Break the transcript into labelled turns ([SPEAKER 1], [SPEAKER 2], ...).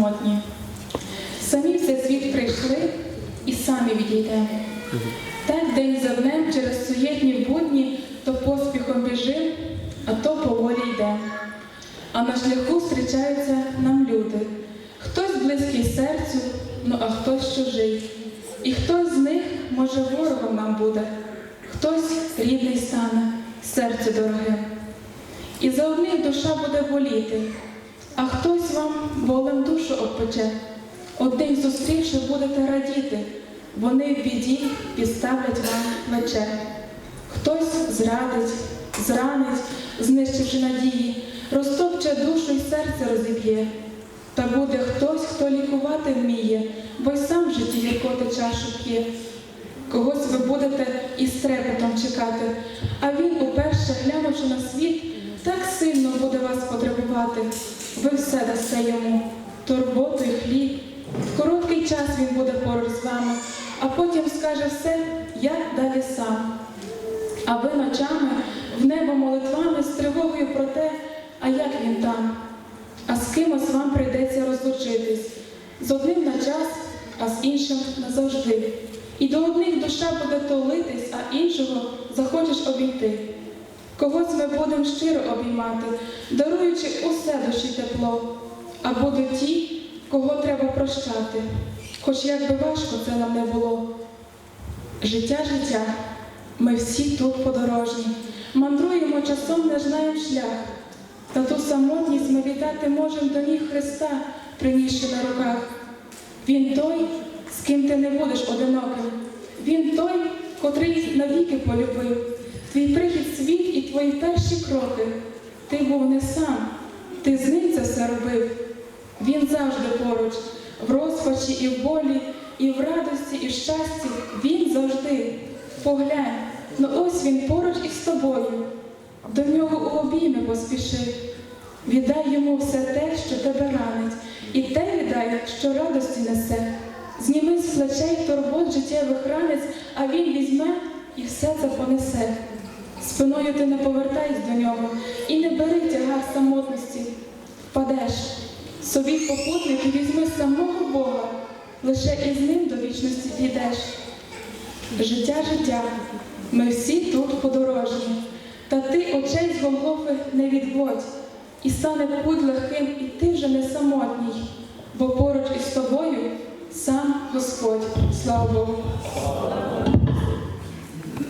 [SPEAKER 1] самотні. Самі в цей світ прийшли і самі відійдемо. Так день за днем через суєтні будні то поспіхом біжим, а то поволі йдемо. А на шляху зустрічаються нам люди. Хтось близький серцю, ну а хтось чужий. І хтось з них, може, ворогом нам буде, хтось рідний стане, серцю дорогим. І за одних душа буде боліти, а хтось вам болем душу обпече. Одних зустрівши будете радіти, вони в біді підставлять вам плече. Хтось зрадить, зранить, знищивши надії, розтопче душу й серце розіб'є. Та буде хтось, хто лікувати вміє, бо й сам в житті гіркоти чашу п'є. Когось ви будете із трепетом чекати, а він, уперше глянувши на світ, так сильно буде вас потребувати. Ви все дасте йому, турботу й хліб. В короткий час він буде поруч з вами, а потім скаже все, як далі сам. А ви ночами в небо молитвами з тривогою про те, а як він там. А з кимось вам прийдеться розлучитись з одним на час, а з іншим назавжди. І до одних душа буде толитись, а іншого захочеш обійти. Когось ми будемо щиро обіймати, даруючи усе душі тепло, а будуть ті, кого треба прощати, хоч як би важко це нам не було. Життя, життя, ми всі тут подорожні, мандруємо часом, не знаємо шлях. Та ту самотність ми вітати можемо до ніг Христа, принісши на руках. Він той, з ким ти не будеш одиноким. Він той, котрий навіки полюбив. Кроки. Ти був не сам, ти з ним це все робив. Він завжди поруч, в розпачі і в болі, і в радості, і в щасті. Він завжди. Поглянь, ну ось він поруч із тобою. До нього у обійми поспіши. Віддай йому все те, що тебе ранить, і те віддай, що радості несе. Зніми з плечей турбот життєвих ранець, а він візьме і все це понесе. Спиною ти не повертайся до нього і не бери тягар самотності. Впадеш. Собі в попутники візьми самого Бога, лише із ним до вічності дійдеш. Життя, життя, ми всі тут подорожні, та ти очей з Голгофи не відводь, і стане путь легким, і ти вже не самотній, бо поруч із тобою сам Господь. Слава Богу.